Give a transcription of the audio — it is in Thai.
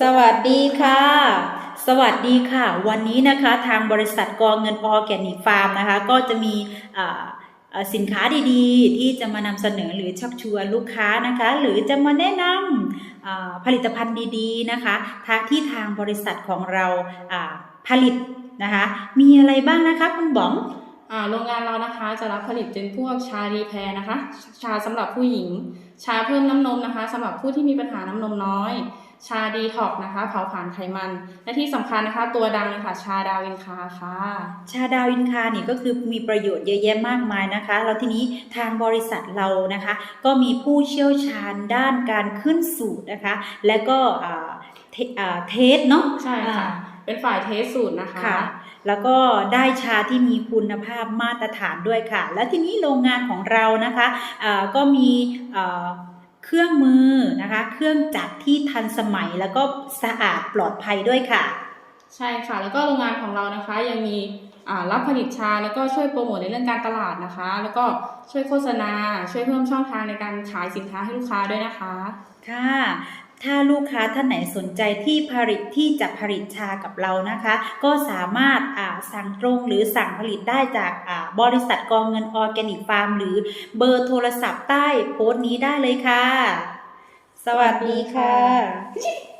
สวัสดีค่ะ สวัสดีค่ะ วันนี้นะคะทางบริษัทกองเงินออแกนิกฟาร์มนะคะ ก็จะมีสินค้าดีๆ ที่จะมานำเสนอหรือชักชวนลูกค้านะคะ หรือจะมาแนะนำผลิตภัณฑ์ดีๆนะคะทางที่ทางบริษัทของเราผลิตนะคะ มีอะไรบ้างนะคะคุณบ๋องโรงงานเรานะคะจะรับผลิตเป็นพวกชารีแพรนะคะ ชาสำหรับผู้หญิง ชาเพิ่มน้ำนมนะคะสำหรับผู้ที่มีปัญหาน้ำนมน้อย ชาดีท็อกนะคะ เผาผลาญไขมัน และที่สำคัญนะคะ ตัวดังเลยค่ะ ชาดาวินคาค่ะ ชาดาวอินคาเนี่ยก็คือมีประโยชน์เยอะแยะมากมายนะคะ แล้วทีนี้ทางบริษัทเรานะคะ ก็มีผู้เชี่ยวชาญด้านการขึ้นสูตรนะคะ และก็อ่าเทอ่าเทสเนาะใช่ค่ะเป็นฝ่ายเทสสูตรนะคะค่ะแล้วก็ได้ชาที่มีคุณภาพมาตรฐานด้วยค่ะ และทีนี้โรงงานของเรานะคะอ่าก็มีอ่า เครื่องมือนะคะ เครื่องจักรที่ทันสมัยแล้วก็สะอาดปลอดภัยด้วยค่ะ ใช่ค่ะ แล้วก็โรงงานของเรานะคะยังมีอ่ารับผลิตชาแล้วก็ช่วยโปรโมทในเรื่องการตลาดนะคะ แล้วก็ช่วยโฆษณา ช่วยเพิ่มช่องทางในการขายสินค้าให้ลูกค้าด้วยนะคะ ค่ะ ถ้าลูกค้าท่านไหนสนใจที่ผลิตที่จะผลิตชากับเรานะคะ ก็สามารถสั่งตรงหรือสั่งผลิตได้จากบริษัทกองเงินออร์แกนิกฟาร์มหรือเบอร์โทรศัพท์ใต้โพสต์นี้ได้เลยค่ะ สวัสดีค่ะ